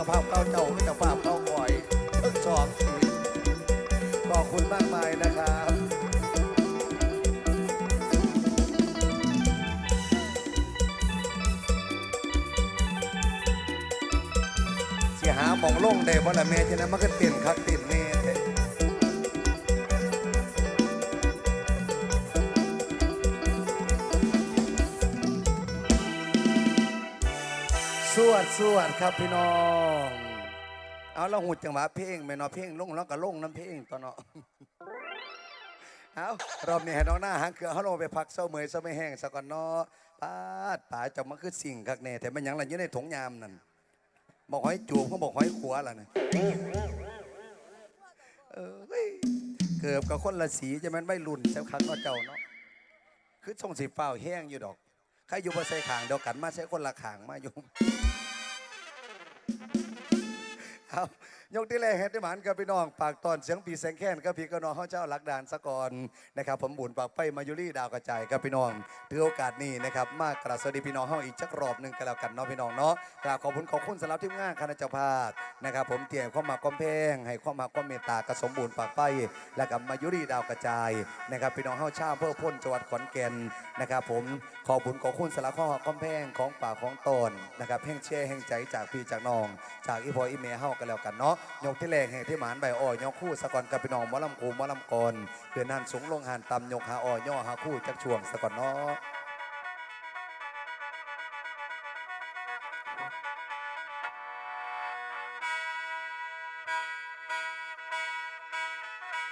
จ้าภาพเก้าเจ้าก็เจ้าภาพเก้าบ่อยทั้งสองทีขอบคุณมากมายนะครับสิหาหมองลงได้บ่ละแม่ที่นั้นมันก็เต้นคักติด สวดสวดครับพี่น้อง เอาเราหูจังหวะเพลงแม่นาะเพลงลงแล้วก็ลงน้ำเพลงตัวเนาะเอารอบนี้ให้น้องหน้าหางเครือเขาลงไปพักเศร้าเมยเศร้าไม่แห้งสักก่อนเนาะป้าดป่าจะมาคือสิ่งคักแน่แต่มันยังไรอยู่ในถุงยามนั่นบอกให้จูบเขาบอกให้ขัวล่ะนะเออเว้ยเกือบกับคนละสีจะมันไม่รุนเจ้าครั้งก็เจ้าเนาะคือทรงสีฟ้าแห้งอยู่ดอก ใครอยู่บ่ใส่ขางเดียวกันมาใช้คนละขางมาอยู่เอา ยกที่แรกเฮ็ดได้หมานกับพี่น้องปากตอนเสียงปีแสงแค้นกับพี่กน้องเขาเจ้าหลักดานสะกอนนะครับผมบุญปากไฟมายุรีดาวกระจายกับพี่น้องถือโอกาสนี้นะครับมากกราบสวัสดีพี่น้องเฮาอีกจักรอบหนึ่งกันแล้วกันเนาะพี่น้องเนาะกราบขอบคุณขอบคุณสำหรับทีมงานคณะเจ้าภาพนะครับผมเตรียมความมาความแพงให้ความาความเมตตากระสมบูรณ์ปากไฟและกับมายุรีดาวกระจายนะครับพี่น้องเฮาชาเพื่อพ้นจังหวัดขอนแก่นนะครับผมขอบคุณขอบคุณสำหรับข้อความแพงของป่าของตนนะครับแห่งเช่แห่งใจจากพี่จากน้อง จากอีพออีเมเฮากันแล้วกันเนาะยกที่แรงแห่งที่หมานใบอ้อยยกคู่สะกอนกับพี่น้องมอลำกูมอลำกรเพื่อนั่นสูงลงหันตำยกหาอ้อยย่อหาคู่จักช่วงสะกอนเนาะ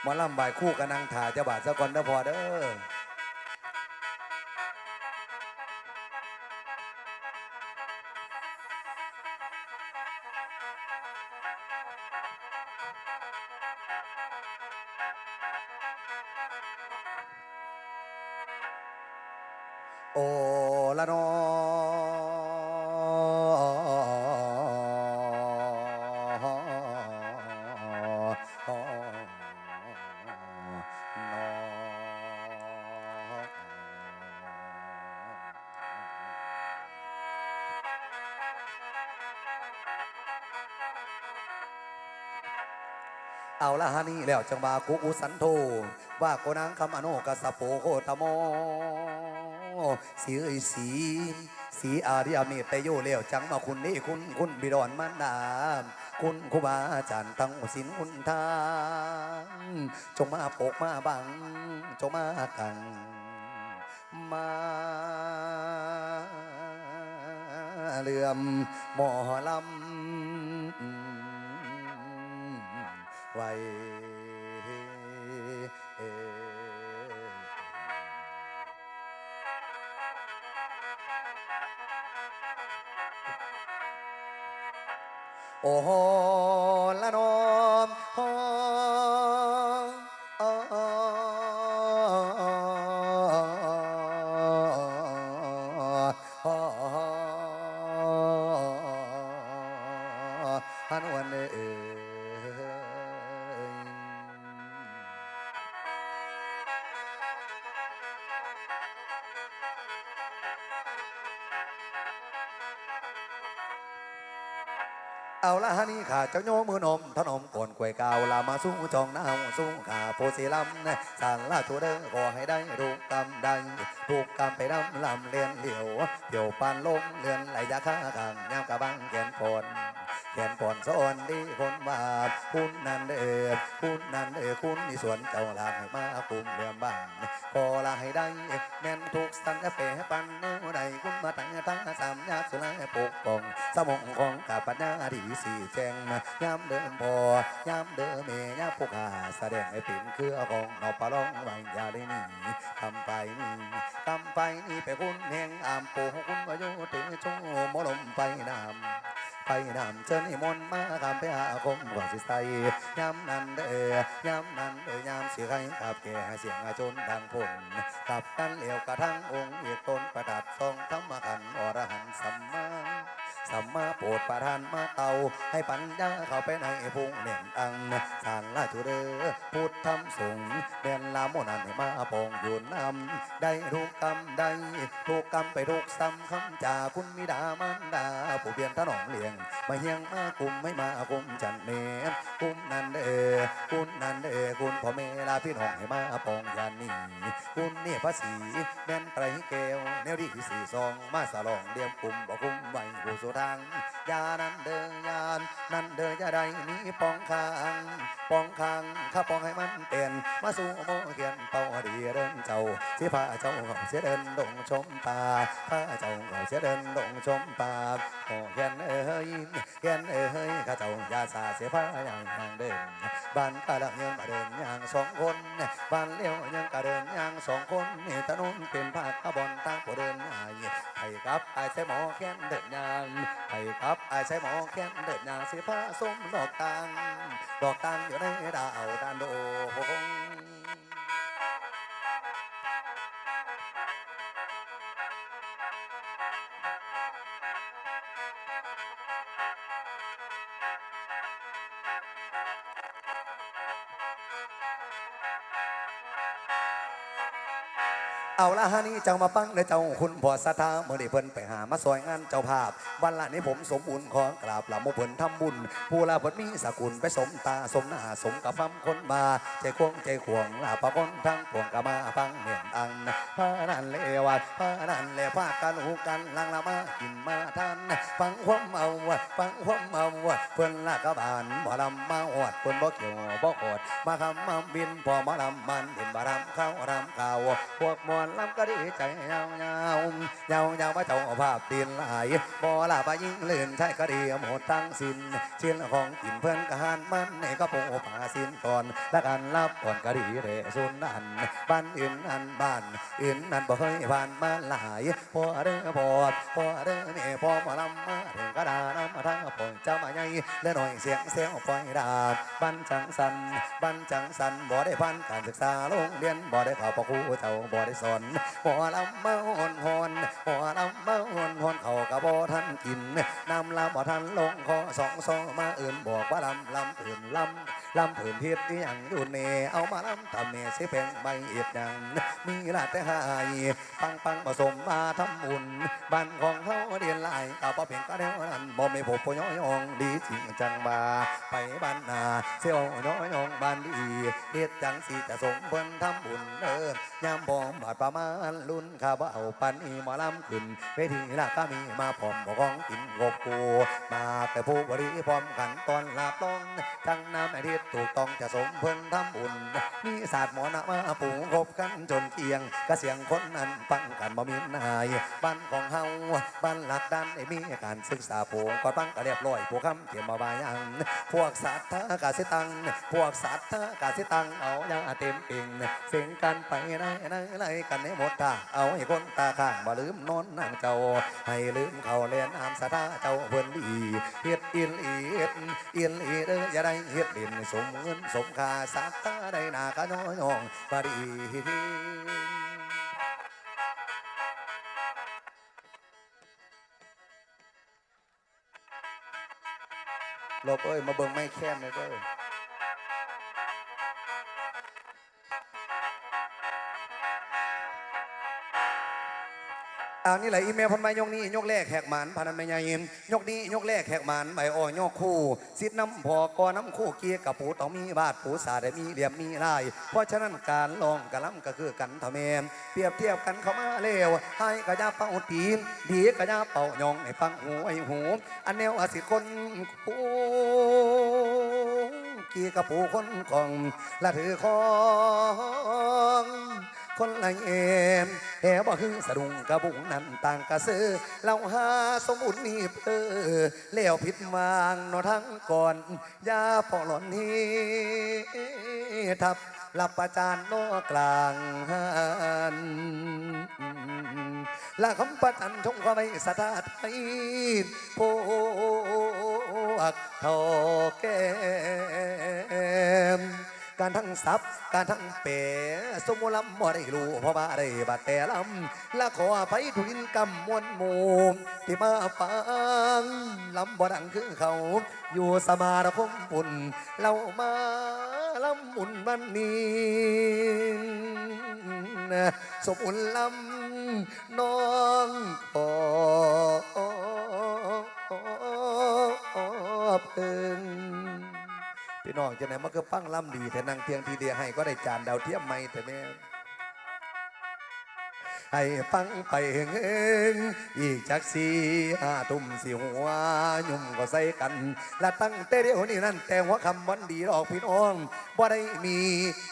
มอลำบ่ายคู่กันนางถ่าเจะบาดสะกอนเด้อพอเด้อ เอาละฮะนี่แล้วจังบากุกุสันโทว่าโกนังคำอโนกัสโปโคตโมสีเอ้ยสีสีอาริยเมตโยเลี้ยวจังมาคุณนี่คุณคุณบิดอนมันดามคุณครูบาอาจารย์ตั้งสินคุณทานจงมาปกมาบัง จงมากังมาเลื่อมหมอลำ ไว้โอ้ เอาละฮะนี่ข้าเจ้าโยมือนมถนมก่อนกล้วยกาวลามาสู้จองน้าสู้ขาโพสีลำนะสารลาทัวเด้อขอให้ได้รูกกำได้ถูกกำไปดำลำเลียนเหลียวเดี่ยวปานลมเลือนไหลยาข้ากลางยามกะบังแขนคนแขนก่อนสอนดีคนว่าคุณนันเดอคุณนันเดอคุณนี่สวนเจ้าลางให้มาคุมเรื่องบ้าน ขอลาให้ได้แม่นทุกสันเปปันเนื้อใดคุณมาตั้งตั้งสามยาสุไลปกป้อง สมองของกาปัญญาดีสีแจงมายามเดินพอยามเดินเมยาผู้ขาแสดงให้เป็นเครือของนอปลองไว้ยาได้นีทำไปนี่ทำไปนี่ไปคุณแห่งอามปูคุณวายุเตโชมลมไปนำ ไปนำเชิญนิมนต์มาคำไปหาคมกว่าสิใสย้ำนั้นเด้อยามนั้นเด้อยามสิใครขับแก่เสียงอาจนดังพลกับกันเหลียวกระทั่งองค์เอกตนประดับทรงธรรมขันอรหันสัมมา สัมมาโปรดประทานมาเตา ให้ปัญญาเข้าไปในพุงเน่นตังสางราชุเดอพุทธธรรมสงฆ์เด่นลาโมนันให้มาปองอยู่นำได้ทุกกรรมได้ทุกกรรมไปทุกซ้ำคำจากคุณมิดามันดาผู้เบียนถนอมเลี้ยงมาเฮียงมากุมไม่มากุมจันเมนกุมนันเดอคุณนันเดอคุณพ่อแม่ลาพี่น้องให้มาปองยานีคุณนี่ภาษีแม่นไตรแก้วแนวดีสี่ซองมาสลองเดียมกุมบอกกุมไว้ผู้สุทางยานันเดินยานนันเดินยาใดนี้ปองคางปองคางข้าปองให้มันเต็นมาสู่โมเขียนเป่าดีเดินเจ้าที่พาเจ้าเขาเสียเดินดงชมป่าพาเจ้าเขาเสียเดินดงชมป่าโอเขียนเอ้ยเขียนเอ้ยข้าเจ้ายาสาเสียพาอย่างทางเดินบ้านกะดังยังมาเดินอย่างสองคนบ้านเลี้ยวยังกะเดินอย่างสองคนนี่ถนนเป็นภาคกะบอนตั้งผู้เดินง่ายไปกับไอ้ใส่หมอแค้นเดินยางไปครับไอ้ใช้หมอแค้นเดินยาเสีผ้าส้มดอกตังดอกตังอยู่ในดาวดานโดง เอาละฮะนี่เจ้ามาปั้งเลยเจ้าคุณพอสถาเมื่อได้เพิ่นไปหามาซอยงานเจ้าภาพวันละนี้ผมสมบูรณ์ของกราบลาโมเพิ่นทำบุญ ผู้ลาเพิ่นมีสกุลไปสมตาสมหน้าสมกับฟำคนมาใจควงใจขวงลาปะคนทั้งปวงกะมาปังเหนียนอังพานันเลวัดพานันเลพากันหูกันลังละมากินมาทาน ฟังความเมาฟังความเมาเพิ่นละกบานบ่ลำมาอวดเพิ่นบ่เกี่ยวบ่โกดมาคำมาบินพอมาลำมันเห็นบ่รำเข้ารำข่าวพวกมวลลำก็ดีใจยาวยาวยาวยาวมาเจ้าภาพตีนหลายบ่ลาไปยิ่งเลื่อนใช่ก็ดีหมดทั้งสิ้นเชียนของกินเพื่อนกหานมันในก็โปผาสินก่อนและการรับก่อนก็ดีเรสุนนันบ้านอื่นอันบ้านอื่นนันบ่เคยผ่านมาหลายพอเด้อพอพอเด้อแม่พอมาลำมาถึงกระดานำทาทั้งปองเจ้ามาใหญ่และหน่อยเสียงเสียงปล่อยดาบบ้านจังสันบ้านจังสันบ่ได้พันการศึกษาโรงเรียนบ่ได้ข่าวปครูเจ้าบ่ได้สอนบ่ลำมาหอนหอนบ่ลำมาหอนหอนเขากระบ่ทันกินน้ำลำบ่ทันลงคอสองซอมาอื่นบอกว่าลำลำอื่นลำ ลำผื่นพิษที่ยังอยู่เนเอามาลำทำเนสิเป็นใบเอียดยังมีลาแต่หายปังปังผสมมาทำบุญบ้านของเขาเดียนลายกับพ่อเพียงก็เดียวนั้นบ่ไม่พบปย่อยองดีจริงจังบาไปบ้านนาเสียวน้อยองบ้านดีเฮ็ดจังสิจะสมเพิ่นทำบุญเด้อยามบอมบาดประมาณรุ่นข้าบ่เอาปันอีมอลำขึ้นเวทีละก็มีมาพร้อมบอกของกินกบกูมาแต่ผู้บริพร้อมกันตอนลาบต้องทั้งน้ำไอทิศถูกต้องจะสมเพิ่นทำบุญมีศาสตร์หมอนะมาปูครบกันจนเกียงกระเสียงคนนั้นปังกันบ่มีนายบ้านของเฮาบ้านหลักดันได้มีการศึกษาผูกก็ปังก็เรียบร้อยผู้คำเขียนมาบายัง พวกสัตว์ทากาสิตัง พวกสัตว์ทากาสิตังเอาอย่าเต็มปิงเสียงกันไปไหนไหนไหนกันให้หมดท่าเอาให้คนตาข้างบ่ลืมนอนนั่งเจ้า ให้ลืมเขาเล่นอามสตาเจ้าเพิ่นดีเฮ็ดอินอีเฮ็ดอินอีเด้ออย่าได้เฮ็ดดินสมเงินสมคาสักตาได้นากะน้อยองบาดีลบเอ้ยมาเบิ่งไม่แค้มเลยเด้อ เอานี่แหละอีเมลพันมายกนี้ยกแรกแหกหมันพันไม่ยายินยกนี้ยกแรกแหกหมันใบอ้อยกคู่สิทธิ์น้ำพอกอน้ำคู่เกียกับปูต้องมีบาทปูสาได้มีเหลี่ยมมีลาย เพราะฉะนั้นการลองกะล้ำก็คือกันทะเมมเปรียบเทียบกันเข้ามาเร็วให้กระยาเป่าตีนดีกระยาเป่ายองให้ฟังหูไอหูอันแนวอาศิคนกูกี่กระปูคนกองละถือของ คนละเอ็มแหบ่คือสะดุงกระบุงนั้นต่างกระซื้อเราหาสมุนนี่เพื่อแล้วผิดวางนอทั้งก่อนยาพอหล่อนนี้ทับหลับประจานนอกลางหันละคำประทันทงความไม่สะทาไทยพวกท่าแก่ม การทั้งซับการทั้งเป๋สมุลำบ่ได้รู้เพราะว่าได้บาดแต่ลำและขออภัยทุนกำมวลหมู่ที่มาฟังลำบ่ดังคือเขา อยู่สมาคมปุ่นเรามาลำมุนวันนี้สมุลลำน้องขอเพิ่ง น้องจะไหนมันก็ฟังล่ำดีแต่นางเทียงทีเดียให้ก็ได้จานดาวเทียมไม่แต่แม่ให้ฟังไปเงงอีกจากสีห้าทุ่มสีหัวยุ่มก็ใส่กัน และตั้งแต่เดียวนี้นั่น แต่หัวคำวันดีดอกพี่น้องบ่ได้มี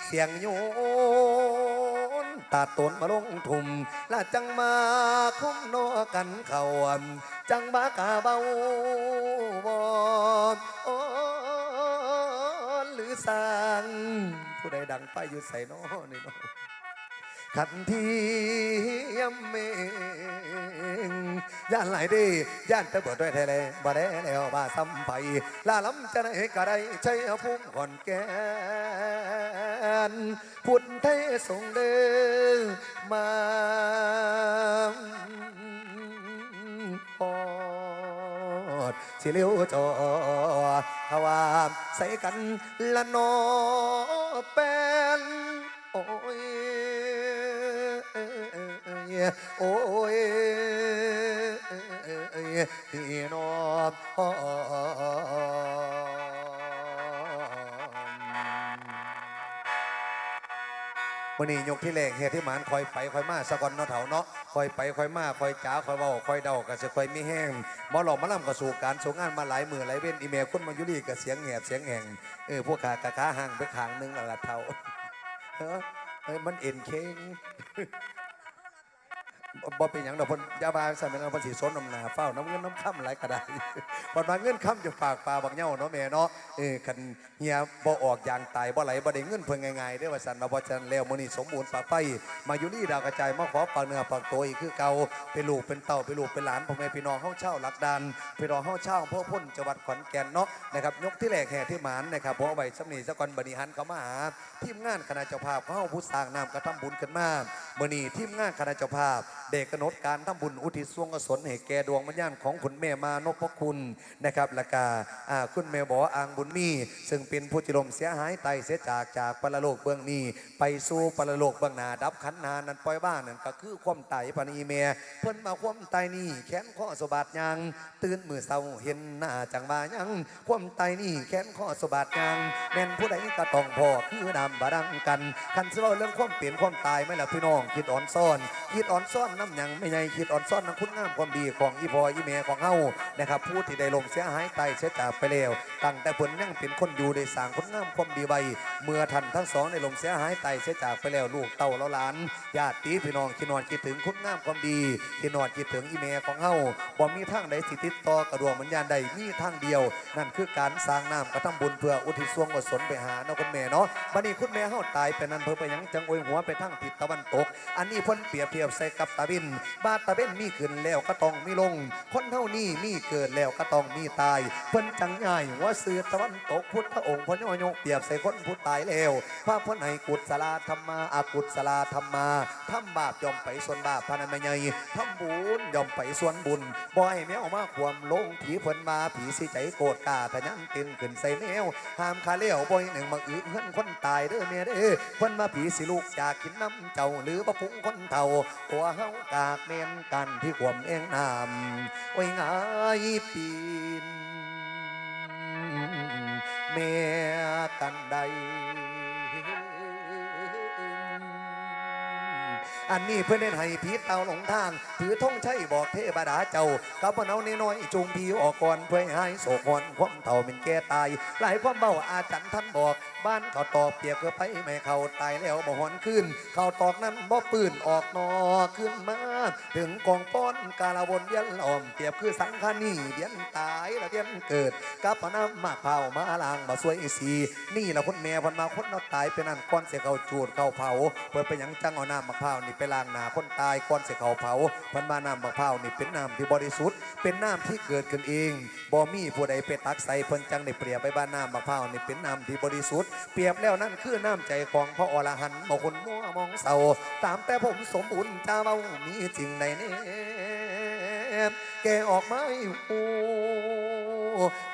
เสียงโยนตัดตนมาลงทุ่มและจังมาคุ้มนอกันเขาจังบากาเบาบอนโอ้หรือ สังผู้ใดดังไปอยู่ใส่น้อนี่น้อขันทียำเมงย่านไหลายดีย่านตะบดด้วยแท้เลยบ่ได้แล้วบ่าซ้ำไปลาล้ำจะไหนก็ได้ใช้ภูมิก่อนแกนพุทธไทยส่งเดินมา ดสิเลี้ยวจอขาวามใส่กันละนอเป็นโอ้ยโอ้ย วันนี้ยกที่แรกเหตุที่หมานคอยไปคอยมาสะกอนเนาะเถาเนาะคอยไปคอยมาคอยจ้าคอยเว้าคอยเดาก็จะคอยมีแห้งบ่หลอกมาล่ำก็สู่การสู่งานมาหลายมือหลายเว้นอีเมลคนมายุรีกับเสียงแหบเสียงแหงเออพวกขากะขาห่างไปขางหนึงละละเท่าเออเอ้ยมันเอ็นเค้ง บ่เป็นอย่างดอกพนยาบาลใส่เป็นเอาภาษีสนน้ำหนาเฝ้าน้ำเงินน้ำค่ำหลกระไดบนมาเงินค่ำจะฝากปลาบักเหย้าเนาะแม่เนาะเออคันเฮียบ่ออกอย่างตายบ่ไหลบ่ได้เงินเพิ่งง่ายๆเด้อว่าสันมาบ่จันแล้วมื้อนี้สมบูรณ์ปากไปมาอยู่นี่ดาวกระจายมาขอฝากเนื้อฝากตัวอีกคือเก่าเป็นลูกเป็นเต้าเป็นลูกเป็นหลานพ่อแม่พี่น้องเฮาเช่าหลักดานพี่น้องเฮาเช่าพ่อพ่นจังหวัดขอนแก่นเนาะนะครับยกที่แรกแห่ที่หมานนะครับพระเอาไว้สำนีสะก่อนบัดนี้หันเข้ามาหาทีมงานคณะเจ้าภาพเขาเฮาผู้สร้างนามกระทำบุญขึ้นมามื้อนี้ทีมงานคณะเจ้าภาพเด็กกนดการทำบุญอุทิศส่วนกุศลให้แก่ดวงวิญญาณของคุณแม่มานพคุณนะครับและกาคุณแม่บออ่างบุญมี ซึ่งเป็นผู้จิลมเสียหายไตเสียจากจากปรโลกเบื้องนี้ ไปสู่ปรโลกเบื้องหน้าดับขันนานั้นปล่อยบ้านนั่นก็คือความไตปานีเมียเพิ่นมาความไตนี่แขนข้อสะบัดยางตื่นมือเศร้าเห็นหน้าจังบายังความไตนี่แขนข้อสะบัดยางแม่นผู้ใดก็ต้องพอคือดำบาดังกันคันสิเว้าเรื่องความเปลี่ยนความตายไหม่ล่ะพี่น้องคิดอ่อนซ่อนคิดอ่อนซ่อนน้ำยังไม่ใหญ่คิดอ่อนซ่อนน้ำคุณงามความดีของอีพออีเมของเฮานะครับผู้ที่ได้ลมเสียหายไตเสียจากไปแล้วตั้งแต่ผลยังเป็นคนอยู่ได้สร้างคุณงามความดีไว้เมื่อท่านทั้งสองได้ลมเสียหายไตเสียจากไปแล้วลูกเต่าแล้วหลานญาติพี่น้องคิดนอนคิดถึงคุณงามความดีคิดนอนคิดถึงอีเมของเฮาบ่มีทางใดสิติดต่อกระดวงวิญญาณใดมีทางเดียว นั่นคือการสร้างน้ำกระทำบุญเพื่ออุทิศส่วนกุศลไปหาเนาะคุณแม่เนาะบัดนี้คุณแม่เฮาตายไปนั้นเพิ่นไปยังจังอวยหัวไปทางทิศตะวันตก อันนี้เพิ่นเปรียบเทียบใส่กับตาบินบาตาเบนมีขึ้นแล้วก็ต้องมีลง คนเท่านี้มีเกิดแล้วก็ต้องมีตายเพิ่นจังง่ายว่าเสือตะวันตกพุทธองค์พระยโยเปรียบใส่คนผู้ตายแล้วพระพิ่นให้กุศลาธรรมาอากุศลาธรรมาทำบาปยอมไปส่วนบาปพนันไม่ใหญ่ทำบุญยอมไปส่วนบุญบ่ให้แมวมาความลงผีเพิ่นมาผีสิใจโกรธกาทะยันตินขึ้นใส่แมวห้ามคาเลี้ยวบ่อยหนึ่งมาอึเฮือนคนตายเด้อแม่เด้อเพิ่นมาผีสิลูกอยากกินน้ำเจ้าหรือบ่พุงคนเฒ่าตัวเฮากากเมนกันที่ขวมเองนำโอ้ยงายปีนเมียกันใด อันนี้เพื่อนเล่นให้ผีเตาหลงทางถือธงชัยบอกเทบดาเจ้ากับพนเอาน้อยจูงพีออกก่อนเพื่อให้โศกอนความเท่าเป็นแก่ตาย หลายความเบาอาจารย์ท่านบอก บ้านเขาตอกเปียกเพื่อไปไม่เขาตายแล้วบ่หอนขึ้น เขาตอกนั้นบ่ปืนออกนอขึ้นมา ถึงกองป้อนกาลวนเวียนล้อมเปรียบคือสังขานี่เวียนตายและเวียนเกิดกับน้ำมากเผามาลางมาสวยอีสี นี่แหละคนแม่พันมาคนเราตายเป็นนั่นก้อนเสียเขาจูดเขาเผาเปิดไปยังจังเอาน้ำมะพร้าวนี่ไปล้างหนาคนตายก่อนเสียเขาเผาพันมาน้ำมะพร้าวนี่เป็นน้ำที่บริสุทธิ์เป็นน้ำที่เกิดขึ้นเองบ่มีผู้ใดไปตักใส่เพิ่นจังได้เปรียบไปบ้านน้ำมะพร้าวนี่เป็นน้ำที่บริสุทธิ์เปรียบแล้วนั่นคือน้ำใจของพระอรหันต์บ่คนมัวมองเศร้าตามแต่ผมสมบูรณ์จ้าเว้ามีสิ่งในเนี่ยแกออกไม่หู